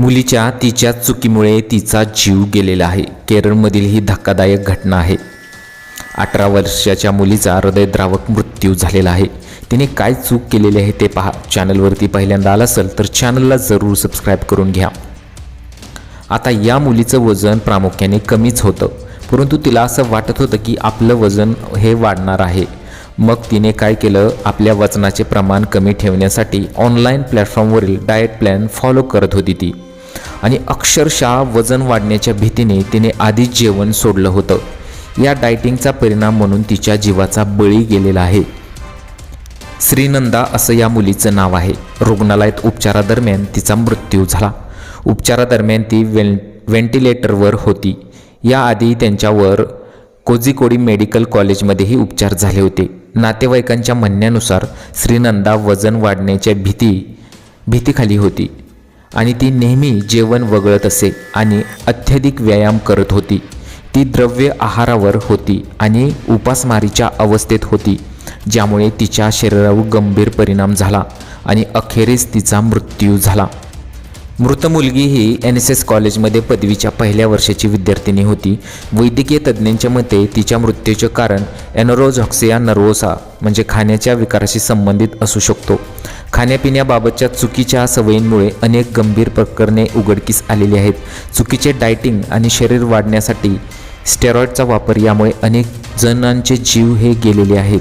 मुलीच्या तिच्या चुकीमुळे तिचा जीव गेलेला आहे. केरळमधील ही धक्कादायक घटना आहे. अठरा वर्षाच्या मुलीचा हृदयद्रावक मृत्यू झालेला आहे. तिने काय चूक केलेली आहे ते पहा. चॅनलवरती पहिल्यांदा आला असेल तर चॅनलला जरूर सबस्क्राईब करून घ्या. आता या मुलीचं वजन प्रामुख्याने कमीच होतं. परंतु तिला असं वाटत होतं की आपलं वजन हे वाढणार आहे. मग तिने काय केलं? आपल्या वजनाचे प्रमाण कमी ठेवण्यासाठी ऑनलाईन प्लॅटफॉर्मवरील डाएट प्लॅन फॉलो करत होती ती. आणि अक्षरशः वजन वाढण्याच्या भीतीने तिने आधीच जेवण सोडलं होतं. या डायटिंगचा परिणाम म्हणून तिच्या जीवाचा बळी गेलेला आहे. श्रीनंदा असं या मुलीचं नाव आहे. रुग्णालयात उपचारादरम्यान तिचा मृत्यू झाला. उपचारादरम्यान ती वें व्हेंटिलेटरवर होती. याआधी त्यांच्यावर कोझिकोडी मेडिकल कॉलेजमध्येही उपचार झाले होते. नातेवाईकांच्या म्हणण्यानुसार श्रीनंदा वजन वाढण्याच्या भीती भीतीखाली होती. आणि ती नेहमी जेवण वगळत असे आणि अत्यधिक व्यायाम करत होती. ती द्रव्य आहारावर होती आणि उपासमारीच्या अवस्थेत होती ज्यामुळे तिच्या शरीरावर गंभीर परिणाम झाला आणि अखेरीस तिचा मृत्यू झाला. मृत मुलगी ही एन एस एस कॉलेजमध्ये पदवीच्या पहिल्या वर्षाची विद्यार्थिनी होती. वैद्यकीय तज्ज्ञांच्या मते तिच्या मृत्यूचे कारण एनोरोझॉक्सिया नर्वोसा म्हणजे खाण्याच्या विकाराशी संबंधित असू शकतो. खाण्यापिण्याबाबतच्या चुकीच्या सवयींमुळे अनेक गंभीर प्रकरणे उघडकीस आलेली आहेत. चुकीचे डायटिंग आणि शरीर वाढण्यासाठी स्टेरॉईडचा वापर यामुळे अनेक जणांचे जीव हे गेलेले आहेत.